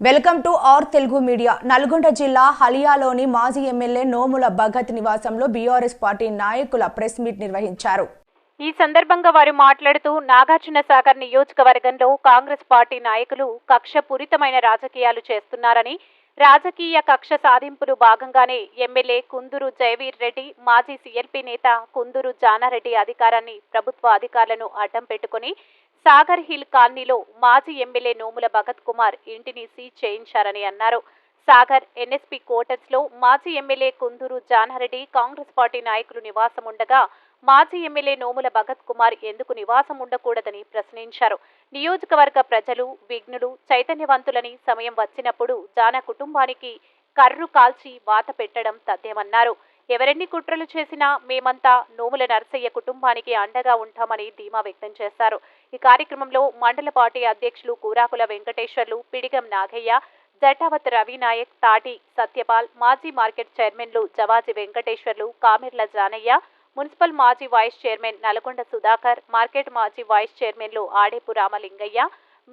Welcome to R Telugu media. Nalgonda జిల్లా హలియాలోని మాజీ ఎమ్మెల్యే నోముల భగత్ నివాసంలో బీఆర్ఎస్ పార్టీ నాయకుల ప్రెస్ మీట్ నిర్వహించారు. ఈ సందర్భంగా వారు మాట్లాడుతూ నాగార్జున సాగర్ నియోజకవర్గంలో కాంగ్రెస్ పార్టీ నాయకులు కక్షపూరితమైన రాజకీయాలు చేస్తున్నారని రాజకీయ కక్ష సాధింపులు భాగంగానే ఎమ్మెల్యే కుందూరు జయవీర్ రెడ్డి మాజీ సీఎల్పీ నేత కుందూరు జానారెడ్డి అధికారాన్ని ప్రభుత్వ అధికారులను అడ్డం పెట్టుకుని సాగర్ హిల్ కాలనీలో మాజీ ఎమ్మెల్యే నోముల భగత్ కుమార్ ఇంటిని సీజ్ చేయించారని అన్నారు. సాగర్ ఎన్ఎస్పీ క్వార్టర్స్లో మాజీ MLA Kunduru Janareddy Congress party నాయకులు నివాసం ఉండగా మాజీ ఎమ్మెల్యే నోముల భగత్ కుమార్ ఎందుకు నివాసం ఉండకూడదని ప్రశ్నించారు. నియోజకవర్గ ప్రజలు విఘ్నులు చైతన్యవంతులని సమయం వచ్చినప్పుడు జాన కుటుంబానికి కర్రు కాల్చి వాత పెట్టడం తథ్యమన్నారు. ఎవరెన్ని కుట్రలు చేసినా మేమంతా నోముల నరసయ్య కుటుంబానికి అండగా ఉంటామని ధీమా వ్యక్తం చేశారు. ఈ కార్యక్రమంలో మండల పార్టీ అధ్యక్షులు కూరాకుల వెంకటేశ్వర్లు పిడిగం నాగయ్య జటావత్ రవినాయక్ తాటి సత్యపాల్ మాజీ మార్కెట్ చైర్మన్లు జవాజీ వెంకటేశ్వర్లు కామెర్ల జానయ్య మున్సిపల్ మాజీ vice chairman Nalgonda Sudhakar market మాజీ వైస్ చైర్మన్లు ఆడేపు రామలింగయ్య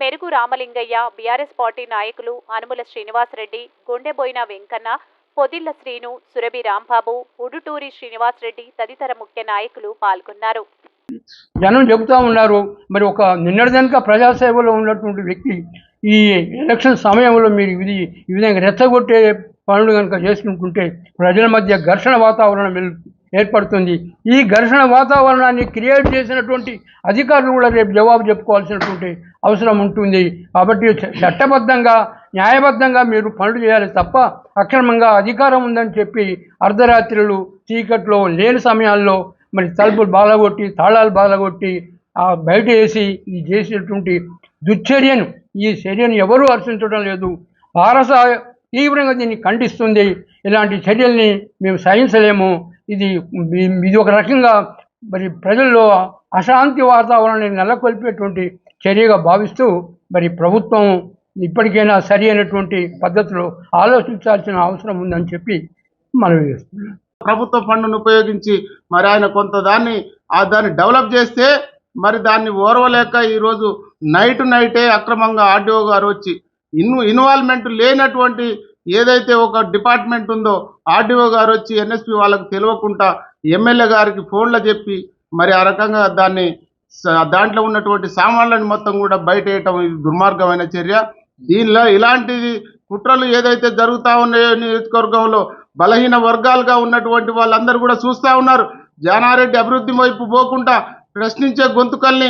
మెరుగు రామలింగయ్య బీఆర్ఎస్ పార్టీ నాయకులు అనుముల శ్రీనివాసరెడ్డి గుండెబోయిన వెంకన్న పొదిళ్ళ శ్రీను సురభి రాంబాబు ఉడుటూరి శ్రీనివాసరెడ్డి తదితర ముఖ్య నాయకులు పాల్గొన్నారు. జనం చెబుతూ ఉన్నారు మరి ఒక నిన్నటిదనక ప్రజాసేవలో ఉన్నటువంటి వ్యక్తి ఈ ఎలక్షన్ సమయంలో మీరు ఇది ఈ విధంగా రెచ్చగొట్టే పనులు కనుక చేసుకుంటుంటే ప్రజల మధ్య ఘర్షణ వాతావరణం ఏర్పడుతుంది. ఈ ఘర్షణ వాతావరణాన్ని క్రియేట్ చేసినటువంటి అధికారులు కూడా రేపు జవాబు చెప్పుకోవాల్సినటువంటి అవసరం ఉంటుంది. కాబట్టి చట్టబద్ధంగా న్యాయబద్ధంగా మీరు పనులు చేయాలి తప్ప అక్రమంగా అధికారం ఉందని చెప్పి అర్ధరాత్రులు చీకట్లో లేని సమయాల్లో మరి తలుపులు బాలగొట్టి తాళాలు బాలగొట్టి ఆ బయట వేసి ఈ చేసేటువంటి దుశ్చర్యను ఈ చర్యను ఎవరూ హర్షించడం లేదు. భారత తీవ్రంగా దీన్ని ఖండిస్తుంది. ఇలాంటి చర్యల్ని మేము సహించలేము. ఇది ఇది ఒక రకంగా మరి ప్రజల్లో అశాంతి వాతావరణాన్ని నెలకొల్పేటువంటి చర్యగా భావిస్తూ మరి ప్రభుత్వం ఇప్పటికైనా సరి అయినటువంటి పద్ధతిలో ఆలోచించాల్సిన అవసరం ఉందని చెప్పి మనవి చేస్తున్నాం. ప్రభుత్వ ఫండ్ను ఉపయోగించి మరి ఆయన కొంత దాన్ని ఆ దాన్ని డెవలప్ చేస్తే మరి దాన్ని ఓర్వలేక ఈరోజు నైట్ నైటే అక్రమంగా ఆర్డీఓ గారు వచ్చి ఇన్ ఇన్వాల్వ్మెంట్ లేనటువంటి ఏదైతే ఒక డిపార్ట్మెంట్ ఉందో ఆర్డీఓ గారు వచ్చి ఎన్ఎస్పి వాళ్ళకు తెలియకుండా ఎమ్మెల్యే గారికి ఫోన్లో చెప్పి మరి ఆ రకంగా దాన్ని దాంట్లో ఉన్నటువంటి సామాన్లను మొత్తం కూడా బయట వేయటం ఇది దుర్మార్గమైన చర్య. దీనిలో ఇలాంటిది కుట్రలు ఏదైతే జరుగుతూ ఉన్నాయో నియోజకవర్గంలో బలహీన వర్గాలుగా ఉన్నటువంటి వాళ్ళందరూ కూడా చూస్తూ ఉన్నారు. జానారెడ్డి అభివృద్ధి వైపు పోకుండా ప్రశ్నించే గొంతుకల్ని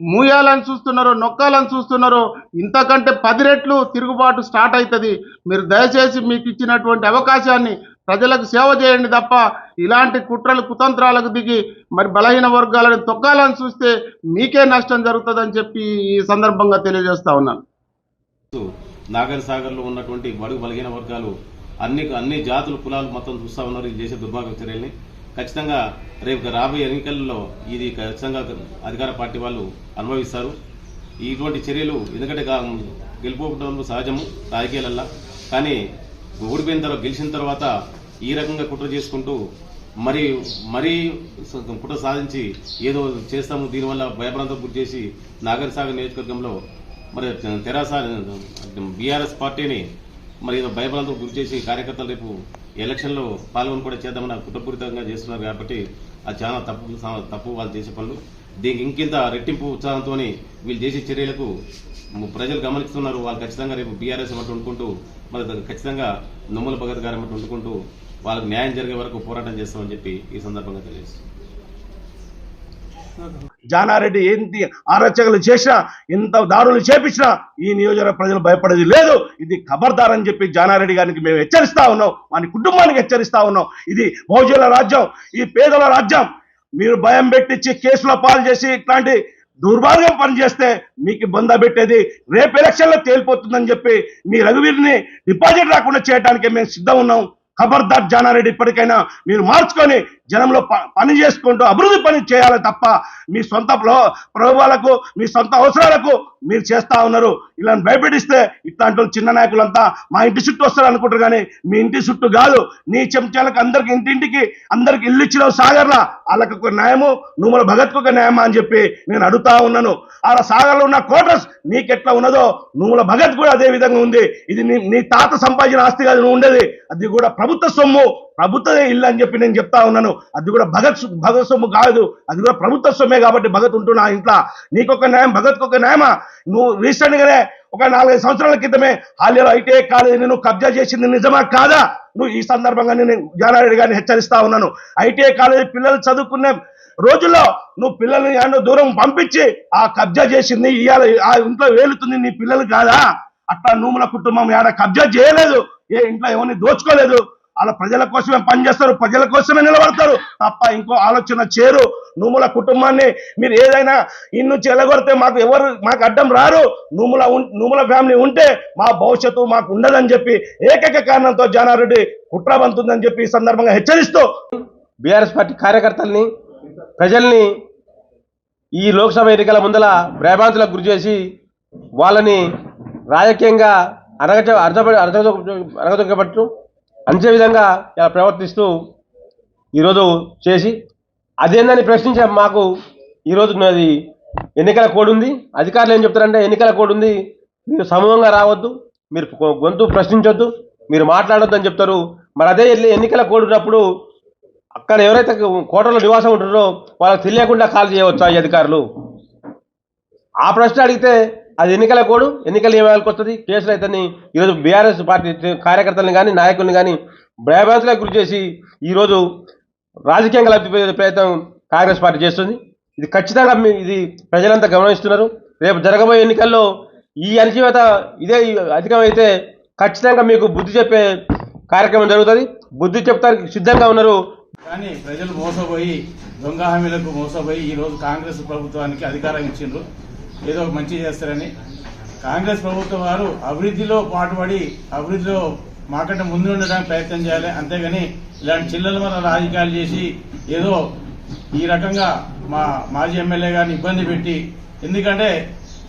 మూయాలని చూస్తున్నారో నొక్కాలని చూస్తున్నారో ఇంతకంటే పది రెట్లు తిరుగుబాటు స్టార్ట్ అవుతుంది మీరు దయచేసి మీకు ఇచ్చినటువంటి అవకాశాన్ని ప్రజలకు సేవ చేయండి తప్ప ఇలాంటి కుట్రలు కుతంత్రాలకు దిగి మరి బలహీన వర్గాలను తొక్కాలని చూస్తే మీకే నష్టం జరుగుతుందని చెప్పి ఈ సందర్భంగా తెలియజేస్తా ఉన్నాను. నాగర్ ఉన్నటువంటి బడుగు బలహీన వర్గాలు అన్ని అన్ని జాతులు కులాలు మొత్తం చూస్తా ఉన్నారు ఇది చేసే దుర్భాగ్య చర్యల్ని. ఖచ్చితంగా రేపు రాబోయే ఎన్నికల్లో ఇది ఖచ్చితంగా అధికార పార్టీ వాళ్ళు అనుభవిస్తారు. ఇటువంటి చర్యలు ఎందుకంటే గా- గెలుపుకోవడం సహజము రాజకీయాలల్లా. కానీ ఓడిపోయిన తర్వాత గెలిచిన తర్వాత ఈ రకంగా కుట్ర చేసుకుంటూ మరి మరీ కుట్ర సాధించి ఏదో చేస్తాము దీనివల్ల భయభ్రాంతం గురి చేసి నాగర్ సాగర్ నియోజకవర్గంలో మరి తెరాస బీఆర్ఎస్ పార్టీని మరి ఏదో భయభ్రాంతం గురి చేసి కార్యకర్తలు రేపు ఎలక్షన్లో పాల్గొని కూడా చేద్దామని కుటుంబపూరితంగా చేస్తున్నారు కాబట్టి అది చాలా తప్పు తప్పు వాళ్ళు చేసే పనులు. దీనికి ఇంకింత రెట్టింపు ఉత్సాహంతో వీళ్ళు చేసే చర్యలకు ప్రజలు గమనిస్తున్నారు. వాళ్ళు ఖచ్చితంగా రేపు బీఆర్ఎస్ అన్నట్టు వండుకుంటూ మరి ఖచ్చితంగా నొమ్మల భగత్ గారు అన్నట్టు వండుకుంటూ వాళ్ళకు న్యాయం జరిగే వరకు పోరాటం చేస్తామని చెప్పి ఈ సందర్భంగా తెలియజేస్తుంది జానారెడ్డి ఏంటి ఆరచకలు చేసినా ఇంత దారులు చేపించినా ఈ నియోజకవర్గ ప్రజలు భయపడేది లేదు. ఇది ఖబర్దార్ అని చెప్పి జానారెడ్డి గారికి మేము హెచ్చరిస్తా ఉన్నాం. వాని కుటుంబానికి హెచ్చరిస్తా ఉన్నాం. ఇది బహుజనుల రాజ్యం ఈ పేదల రాజ్యం. మీరు భయం పెట్టించి కేసులో పాలు చేసి ఇట్లాంటి దుర్మార్గం పని చేస్తే మీకు బంద పెట్టేది. రేపు ఎలక్షన్లో తేలిపోతుందని చెప్పి మీ రఘువీర్ని డిపాజిట్ రాకుండా చేయడానికి మేము సిద్ధం ఉన్నాం. ఖబర్దార్ జానారెడ్డి ఇప్పటికైనా మీరు మార్చుకొని జనంలో ప- పని చేసుకుంటూ అభివృద్ధి పని చేయాలి తప్ప మీ సొంత ప్రలో- మీ సొంత అవసరాలకు మీరు చేస్తా ఉన్నారు. ఇలా భయపెట్టిస్తే ఇట్లాంటి వాళ్ళు చిన్న నాయకులంతా మా ఇంటి చుట్టూ వస్తారు అనుకుంటారు కానీ మీ ఇంటి చుట్టూ కాదు. నీ చెంచాలకు అందరికి ఇంటింటికి అందరికి ఇల్లు ఇచ్చిన సాగర్లా. వాళ్ళకి ఒక న్యాయము నువ్వుల భగత్కు ఒక న్యాయమా అని చెప్పి నేను అడుగుతా ఉన్నాను. ఆ సాగర్లో ఉన్న కోటర్స్ నీకెట్లా ఉన్నదో నువ్వుల భగత్ కూడా అదే విధంగా ఉంది. ఇది నీ నీ తాత సంపాదించిన ఆస్తి కాదు నువ్వు ఉండేది. అది కూడా ప్రభుత్వ సొమ్ము. ప్రభుత్వమే ఇల్లు అని చెప్పి నేను చెప్తా ఉన్నాను. అది కూడా భగత్ భగత్ సొమ్ము కాదు. అది కూడా ప్రభుత్వ సొమ్మే కాబట్టి భగత్ ఉంటున్నా ఇంట్లో. నీకొక న్యాయం భగత్కి ఒక న్యాయమా? నువ్వు రీసెంట్గానే ఒక నాలుగైదు సంవత్సరాల క్రితమే హాలీలో ఐటీఐ కాలేజీని నువ్వు కబ్జా చేసింది నిజమా కాదా? నువ్వు ఈ సందర్భంగా నేను జానారెడ్డి గారిని హెచ్చరిస్తా ఉన్నాను. ఐటీఐ కాలేజీ పిల్లలు చదువుకునే రోజుల్లో నువ్వు పిల్లల్ని ఎన్నో దూరం పంపించి ఆ కబ్జా చేసింది ఇవాళ ఆ ఇంట్లో వేలుతుంది నీ పిల్లలు కాదా? అట్లా నూముల కుటుంబం ఏడ కబ్జా చేయలేదు. ఏ ఇంట్లో ఎవరిని దోచుకోలేదు. వాళ్ళ ప్రజల కోసమే పనిచేస్తారు ప్రజల కోసమే నిలబడతారు తప్ప ఇంకో ఆలోచన చేరు నూముల కుటుంబాన్ని మీరు ఏదైనా ఇన్ను చెలగొడితే మాకు ఎవరు మాకు అడ్డం రారు నూముల ఉన్- నూముల ఫ్యామిలీ ఉంటే మా భవిష్యత్తు మాకు ఉండదని చెప్పి ఏకైక కారణంతో జానారెడ్డి కుట్ర పంతుందని చెప్పి ఈ సందర్భంగా హెచ్చరిస్తూ బీఆర్ఎస్ పార్టీ కార్యకర్తల్ని ప్రజల్ని ఈ లోక్సభ ఎన్నికల ముందల భ్రభాంతులకు గురి చేసి వాళ్ళని రాజకీయంగా అనగచ అర్థ అనగదొక్కబట్టు అంచే విధంగా ఇలా ప్రవర్తిస్తూ ఈరోజు చేసి అదేందని ప్రశ్నించే మాకు ఈరోజు అది ఎన్నికల కోడ్ ఉంది అధికారులు ఏం చెప్తారంటే ఎన్నికల కోడ్ ఉంది మీరు సమూహంగా రావద్దు మీరు గొంతు ప్రశ్నించొద్దు మీరు మాట్లాడొద్దు అని చెప్తారు. మరి అదే ఎన్నికల కోడ్ ఉన్నప్పుడు అక్కడ ఎవరైతే కోటలో నివాసం ఉంటున్నారో వాళ్ళకి తెలియకుండా కాల్ చేయవచ్చు ఈ అధికారులు? ఆ ప్రశ్న అడిగితే అది ఎన్నికల కోడు ఎన్నికల నియమాలకు వస్తుంది. కేసులు అయితే ఈరోజు బీఆర్ఎస్ పార్టీ కార్యకర్తలను కానీ నాయకుల్ని కానీ భయభ్రాంతులకు గురి చేసి ఈరోజు రాజకీయంగా లబ్ధి ప్రయత్నం కాంగ్రెస్ పార్టీ చేస్తుంది. ఇది ఖచ్చితంగా మీ- ఇది ప్రజలంతా గమనిస్తున్నారు. రేపు జరగబోయే ఎన్నికల్లో ఈ అణచివేత ఇదే అధికమైతే ఖచ్చితంగా మీకు బుద్ధి చెప్పే కార్యక్రమం జరుగుతుంది. బుద్ధి చెప్తానికి సిద్ధంగా ఉన్నారు. కానీ ప్రజలు మోసపోయి దొంగ హామీలకు మోసపోయి ఈరోజు కాంగ్రెస్ ప్రభుత్వానికి అధికారం ఇచ్చిండ్రు. ఏదో మంచి చేస్తారని. కాంగ్రెస్ ప్రభుత్వం వారు అభివృద్ధిలో పాటుపడి అభివృద్ధిలో మాకంటే ముందు ఉండడానికి ప్రయత్నం చేయాలి. అంతేగాని ఇలాంటి చిల్లల మన రాజకీయాలు చేసి ఏదో ఈ రకంగా మా మాజీ ఎమ్మెల్యే గారిని ఇబ్బంది పెట్టి ఎందుకంటే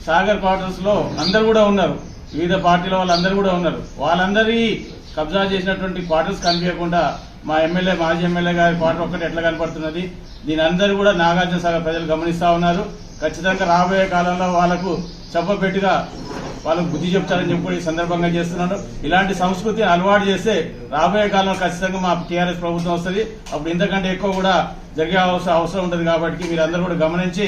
సాగర్ క్వార్టర్స్లో అందరు కూడా ఉన్నారు. వివిధ పార్టీల వాళ్ళందరూ కూడా ఉన్నారు. వాళ్ళందరి కబ్జా చేసినటువంటి క్వార్టర్స్ కనిపించకుండా మా ఎమ్మెల్యే మాజీ ఎమ్మెల్యే గారి క్వార్టర్ ఒక్కటి ఎట్లా కనపడుతున్నది? దీని అందరూ కూడా నాగార్జున సాగర్ ప్రజలు గమనిస్తా ఉన్నారు. ఖచ్చితంగా రాబోయే కాలంలో వాళ్ళకు చెప్పబెట్టుగా వాళ్ళకు బుద్ధి చెప్తారని చెప్పి కూడా ఈ సందర్భంగా చేస్తున్నాను. ఇలాంటి సంస్కృతిని అలవాటు చేస్తే రాబోయే కాలంలో ఖచ్చితంగా మా టీఆర్ఎస్ ప్రభుత్వం వస్తుంది. అప్పుడు ఇంతకంటే ఎక్కువ కూడా జరిగే అవసరం అవసరం ఉంటుంది కాబట్టి మీరు అందరూ కూడా గమనించి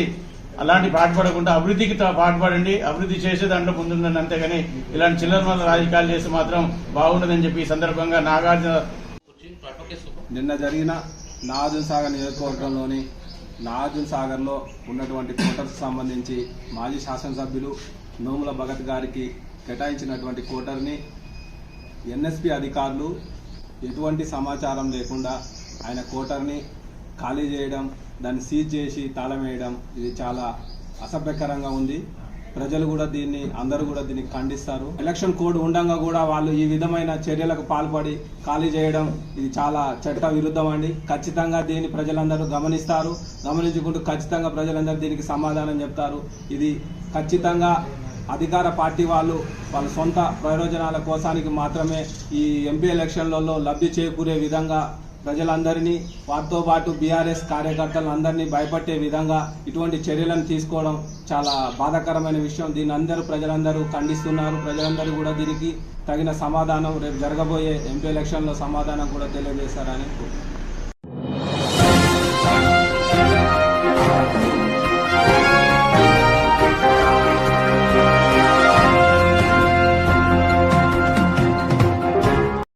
అలాంటి పాటుపడకుండా అభివృద్ధికి పాటుపడండి అభివృద్ధి చేసే దాంట్లో ముందుండండి అంతేగాని ఇలాంటి చిల్లర వల్ల రాజకీయాలు చేస్తే మాత్రం బాగుండదని చెప్పి ఈ సందర్భంగా నాగార్జున నిన్న జరిగిన నాగార్జున సాగర్ నియోజకవర్గంలోని నాగార్జున సాగర్లో ఉన్నటువంటి కోటర్కు సంబంధించి మాజీ శాసనసభ్యులు నోముల భగత్ గారికి కేటాయించినటువంటి కోటర్ని ఎన్ఎస్పి అధికారులు ఎటువంటి సమాచారం లేకుండా ఆయన కోటర్ని ఖాళీ చేయడం దాన్ని సీజ్ చేసి తాళం వేయడం ఇది చాలా అసభ్యకరంగా ఉంది. ప్రజలు కూడా దీన్ని అందరూ కూడా దీన్ని ఖండిస్తారు. ఎలక్షన్ కోడ్ ఉండగా కూడా వాళ్ళు ఈ విధమైన చర్యలకు పాల్పడి ఖాళీ చేయడం ఇది చాలా చట్ట విరుద్ధం అండి. ఖచ్చితంగా దీన్ని ప్రజలందరూ గమనిస్తారు. గమనించుకుంటూ ఖచ్చితంగా ప్రజలందరూ దీనికి సమాధానం చెప్తారు. ఇది ఖచ్చితంగా అధికార పార్టీ వాళ్ళు వాళ్ళ సొంత ప్రయోజనాల కోసానికి మాత్రమే ఈ ఎంపీ ఎలక్షన్లలో లబ్ధి చేకూరే విధంగా ప్రజలందరినీ వారితో పాటు బీఆర్ఎస్ కార్యకర్తలందరినీ భయపట్టే విధంగా ఇటువంటి చర్యలను తీసుకోవడం చాలా బాధాకరమైన విషయం. దీని అందరూ ప్రజలందరూ ఖండిస్తున్నారు. ప్రజలందరూ కూడా దీనికి తగిన సమాధానం రేపు జరగబోయే ఎంపీ ఎలక్షన్లో సమాధానం కూడా తెలియజేశారని